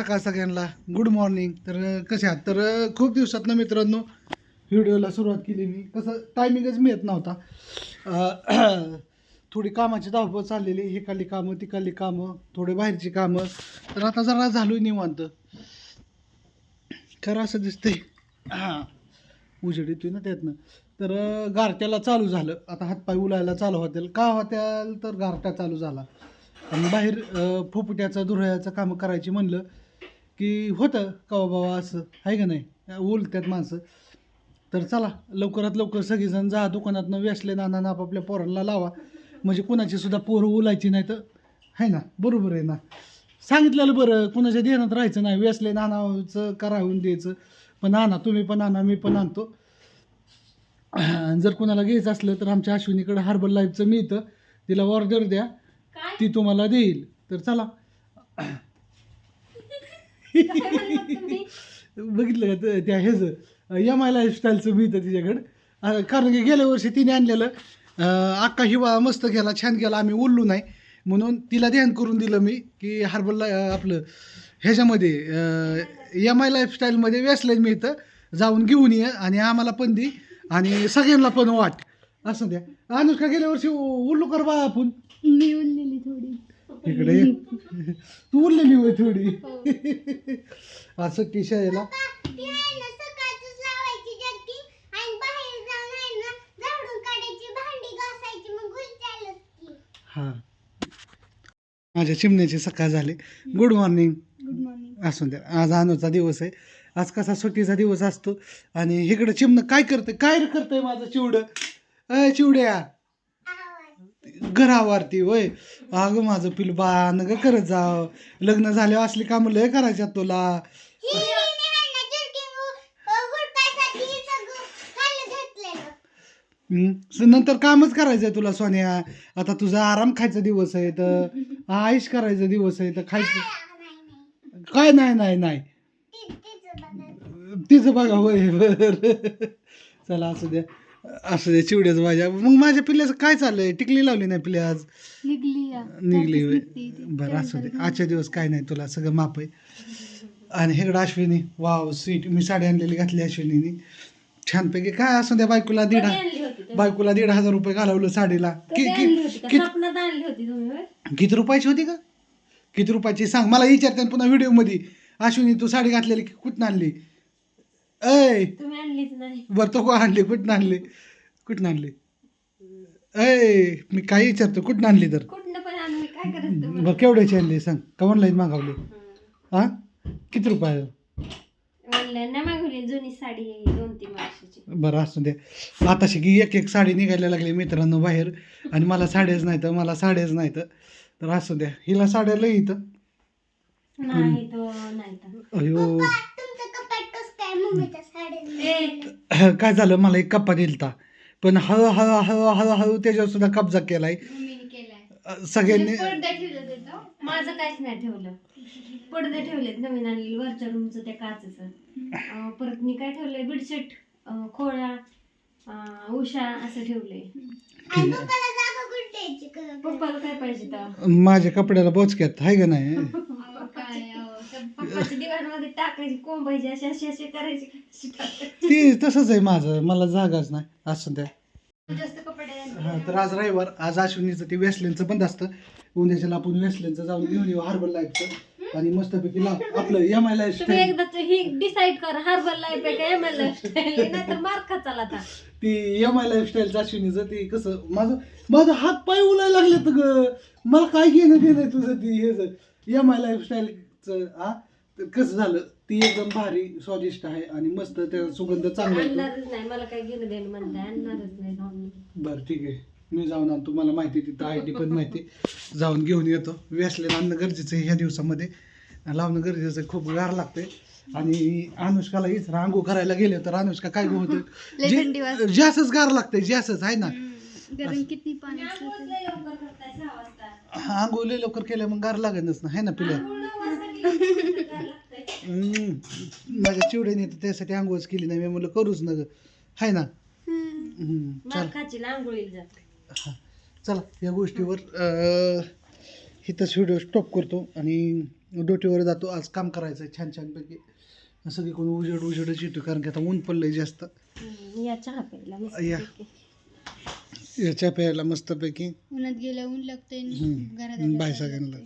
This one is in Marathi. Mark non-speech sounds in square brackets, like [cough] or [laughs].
सकाळ सगळ्यांना? गुड मॉर्निंग तर कसे आहात? तर खूप खूप दिवसातनं मित्रांनो व्हिडिओला सुरुवात केली मी. कसं टायमिंगच मिळत नव्हता. [clears throat] थोडी कामाची धावपळ चाललेली. हिकाली कामं तिकाली कामं थोडे बाहेरची कामं. तर आता जरा झालो निवांत. खरं असं दिसतंय हां [clears throat] उजेड येतोय ना त्यातनं. तर गारट्याला चालू झालं. आता हातपाय उलायला चालू होतील. का होत्याल तर गारटा चालू झाला. आणि बाहेर फुफट्याचं फुफुट्याचं धुरळ्याचं कामं करायची म्हणलं की होतं कवा बाबा असं? आहे का नाही? उलत्यात माणसं. तर चला लवकरात लवकर सगळेजण जा दुकानातनं व्यसले नाना आपापल्या पोरांना लावा. म्हणजे कुणाची सुद्धा पोरं उलायची नाही तर. आहे ना? बरोबर आहे ना? सांगितलेलं बरं कुणाच्या ध्यानात राहायचं नाही. व्यसले नानाचं करावून द्यायचं. पण आणा तुम्ही पण आणा मी पण आणतो. जर कोणाला घ्यायचं असलं तर आमच्या अश्विनीकडे हार्बल लाईफचं मिळतं. तिला ऑर्डर द्या. ती तुम्हाला देईल. तर चला? [laughs] बघितलं का त्या ह्याचं एम आय लाईफस्टाईलचं मिळतं तिच्याकडं. कारण की गेल्या वर्षी तिने आणलेलं अख्खा हिवाळा मस्त गेला छान गेला आम्ही उरलो नाही. म्हणून तिला ध्यान करून दिलं मी की हार्बल आपलं ह्याच्यामध्ये एम आय लाईफस्टाईलमध्ये वेसलाईन मिळतं जाऊन घेऊन ये आणि आम्हाला पण दे आणि सगळ्यांना पण वाट. असं द्या. अनुष्का गेल्या वर्षी उरलो कर बा आपण. मी उरलेली थोडी. इकडे ये. तू उरलेली होय थोडी. असं की शाळेला हा. माझ्या चिमण्याची सकाळ झाली. गुड मॉर्निंग गुड मॉर्निंग असून द्या. आज अनुचा दिवस आहे. आज कसा सुट्टीचा दिवस असतो. आणि इकडं चिमणं काय करतंय? काय करतंय माझं चिवडं? अय चिवड्या. घरावरती वय अगं माझं पिल बा ग करत जाव लग्न झाल्यावर असली कामं लय करायच्यात तुला. हम्म. स- नंतर कामच करायचं आहे तुला सोन्या. आता तुझा आराम खायचा दिवस आहे तर. आयुष करायचा दिवस आहे तर खायचं. काय नाही नाही नाही. तिचं बघा होय बर. चला असू द्या. असू द्या चिवड्याच माझ्या. मग माझ्या पिल्ल्याचं काय चाललंय? टिकली लावली नाही पिल्ल्या आज? निघली होय. बरं असू दे. आजच्या दिवस काय नाही तुला सगळं माप आहे. आणि हेकडं अश्विनी. वाव स्वीट मी साडी आणलेली घातली अश्विनीने. छानपैकी काय असू द्या बायकोला दीड कधी आणली होती तुम्ही? बायकोला दीड हजार रुपये घालवलं साडीला. कि- कधी आणली होती कि- का? कि- स्वप्नात आणली होती तुम्ही होय? किती रुपयाची होती का? किती रुपयाची? सांग. मला विचारते पुन्हा व्हिडिओमध्ये. अश्विनी तू साडी घातलेली की कुठं आणली? ऐ. तुम्ही आणलीच नाही. बरं तो को आणली? कुठं आणली? कुठं आणली? ऐ मी काय विचारतो. कुठं आणली तर? कुठनं पण आणली काय करायचं तुम्हाला? बरं केवढ्याची आणली सांग. का ऑनलाईन मागवली. हं. हा? किती रुपये? मागवली जुनी साडी आहे दोन तीन वर्षाची. बरं असू दे आता की एक एक साडी निघायला लागली मित्रांनो बाहेर. आणि मला साड्याच नाही तर मला साड्याच नाही तर तर असू द्या. हिला साड्या लई इथं. नाही तो नाही तर अयो. [coughs] काय झालं? मला एक कप्पा दिलता पण हळू हळू हळू हळू हळू त्याच्यावर सुद्धा कब्जा केलाय. सगळ्यांनी पडदे ठेवले तिथं माझं काहीच नाही ठेवलं. पडदे ठेवलेत नवीन आणलेले वरच्या रूमचं त्या काचेचं. परत मी काय ठेवलंय? बेडशीट खोळा उषा असं ठेवलंय. पप्पाला काय पाहिजे माझ्या कपड्याला बोचक्यात आहे का नाही? [laughs] दिवाणमध्ये टाकायची कोंबायची अशी अशी अशी करायची. ती तसंच आहे माझं. मला जागाच नाही. असं द्या. जास्त कपडे हा तर आज रविवार. आज अश्विनीचं ते वेसलेनचं बंद असतं. उद्याच्याला आपण वेसलेनचं जाऊन घेऊन येऊ हार्बल लाईफचं आणि मस्तपैकी लाव. आपलं एम आय लाईफ तुम्ही एकदा ही डिसाईड कर. हर्बल लाईफ आहे का एम एल लाईफस्टाईल नाही तर मार खाचाल आता. ती एम आय लाईफस्टाईलचं अश्विनीचं ती कसं माझं माझं हात पाय उलायला लागले तर ग. मला काय घेणं देणं तुझं ती? हे एम आय लाईफस्टाईलचं हा तर कसं झालं? ती एकदम भारी स्वादिष्ट आहे आणि मस्त त्याचा सुगंध चांगला येतो. आणणारच नाही मला काय घेणं देणं म्हणताय आणणारच नाही जाऊन. बरं ठीक आहे. मी जाऊन आणतो मला माहिती तिथं आय डी पण माहिती जाऊन घेऊन येतो. वेसलेलं आणणं गरजेचं आहे ह्या दिवसामध्ये. लावणं गरजेचं आहे खूप गार लागते आणि अनुष्काला हीच रांगो करायला गेले तर अनुष्का काय होतं? जास्तच गार लागते जास्तच आहे ना? गरम किती पाणी लवकर करताय सहा वाजता. आंघोळ लवकर केल्या मग गार लागतच ना है ना पिल्या. माझ्या चिवड्याने तर त्यासाठी आंघोळच केली नाही मी म्हणलं करूच ना ग हाय ना हम्म. मार खाची आंघोळीला जात हा. चला या गोष्टीवर अं, इथंच व्हिडिओ स्टॉप करतो आणि डोटीवर जातो आज काम करायचं आहे छान छानपैकी सगळी कोण उजेड उजेडच येतो कारण की आता ऊन पडलंय जास्त हम्म, या चहा प्यायला मस्त या. पैकी. याच्या प्यायला मस्तपैकी उन्हात गेल्या ऊन लागतंय हम्म. घरात आल्यावर बाय सगळ्यांना.